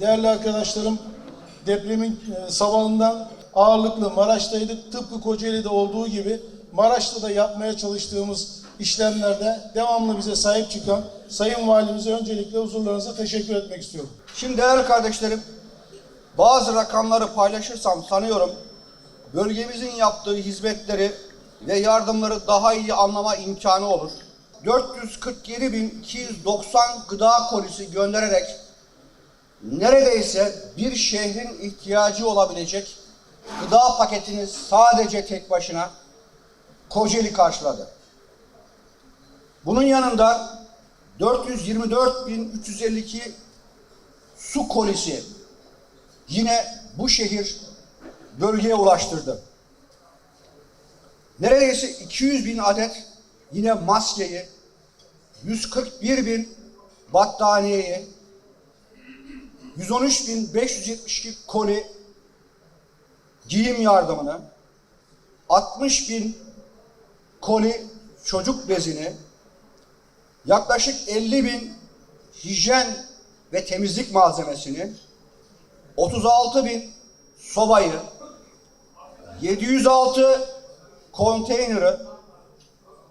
Değerli arkadaşlarım, depremin e, sabahından ağırlıklı Maraş'taydık. Tıpkı Kocaeli'de olduğu gibi Maraş'ta da yapmaya çalıştığımız işlemlerde devamlı bize sahip çıkan Sayın Valimize öncelikle huzurlarınıza teşekkür etmek istiyorum. Şimdi değerli kardeşlerim, bazı rakamları paylaşırsam sanıyorum bölgemizin yaptığı hizmetleri ve yardımları daha iyi anlama imkanı olur. 447.290 gıda kolisi göndererek neredeyse bir şehrin ihtiyacı olabilecek gıda paketini sadece tek başına Kocaeli karşıladı. Bunun yanında 424.352 su kolisi yine bu şehir bölgeye ulaştırdı. Neredeyse 200 bin adet yine maskeyi, 141 bin battaniyeyi, 113 bin 572 koli giyim yardımını, 60 bin koli çocuk bezini, yaklaşık 50 bin hijyen ve temizlik malzemesini, 36 bin sobayı, 706 konteyneri,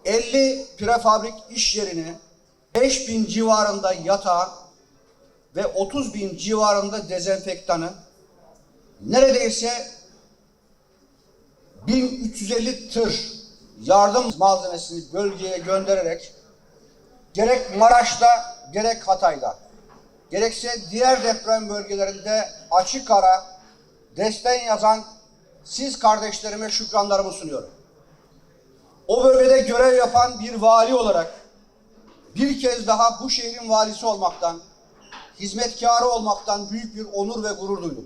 50 prefabrik iş yerini, 5 bin civarında yatağı ve 30 bin civarında dezenfektanı, neredeyse 1350 tır yardım malzemesini bölgeye göndererek gerek Maraş'ta gerek Hatay'da gerekse diğer deprem bölgelerinde açık ara desten yazan siz kardeşlerime şükranlarımı sunuyorum. O bölgede görev yapan bir vali olarak bir kez daha bu şehrin valisi olmaktan, hizmetkarı olmaktan büyük bir onur ve gurur duydum.